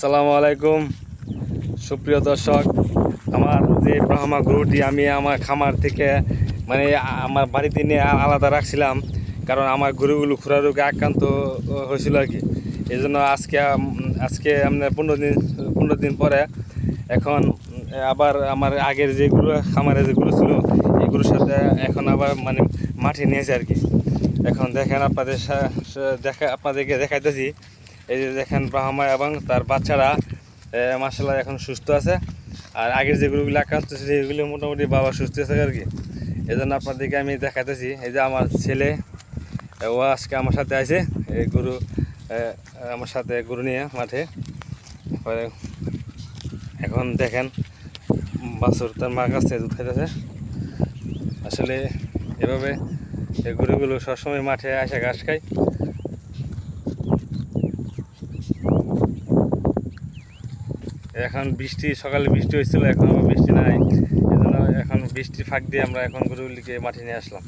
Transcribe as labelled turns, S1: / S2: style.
S1: আসসালামু আলাইকুম। সুপ্রিয় দর্শক, আমার যে ব্রাহ্মা গরুটি, আমি আমার খামার থেকে মানে আমার বাড়িতে নিয়ে আলাদা রাখছিলাম, কারণ আমার গরুগুলো খুরা রোগে আক্রান্ত হয়েছিল আর কি। এই জন্য আজকে আজকে আপনার পনেরো দিন পনেরো দিন পরে এখন আবার আমার আগের যে গরু খামারে যে গরু ছিল, এই গরুর সাথে এখন আবার মানে মাঠে নিয়েছে আর কি। এখন দেখেন আপনাদের দেখা, আপনাদেরকে দেখাইতেছি। এই যে দেখেন ব্রাহ্মা এবং তার বাচ্চারা মাসাল্লাহ এখন সুস্থ আছে। আর আগের যে গরুগুলো আক্রান্ত ছিল এগুলো মোটামুটি বাবা সুস্থ আছে আর কি। এই জন্য আপনাদেরকে আমি দেখাতেছি এই যে আমার ছেলে ও আজকে আমার সাথে আছে, এই গরু আমার সাথে গরু নিয়ে মাঠে। এখন দেখেন, বাছুর তার মার কাছ থেকে দুধ খাইতেছে। আসলে এভাবে এই গরুগুলো সবসময় মাঠে আসে ঘাস খায়। এখন বৃষ্টি, সকালে বৃষ্টি হয়েছিল, এখন বৃষ্টি নাই। এজন্য এখন বৃষ্টি ফাঁক দিয়ে আমরা এখন গরুগুলিকে মাঠে নিয়ে আসলাম।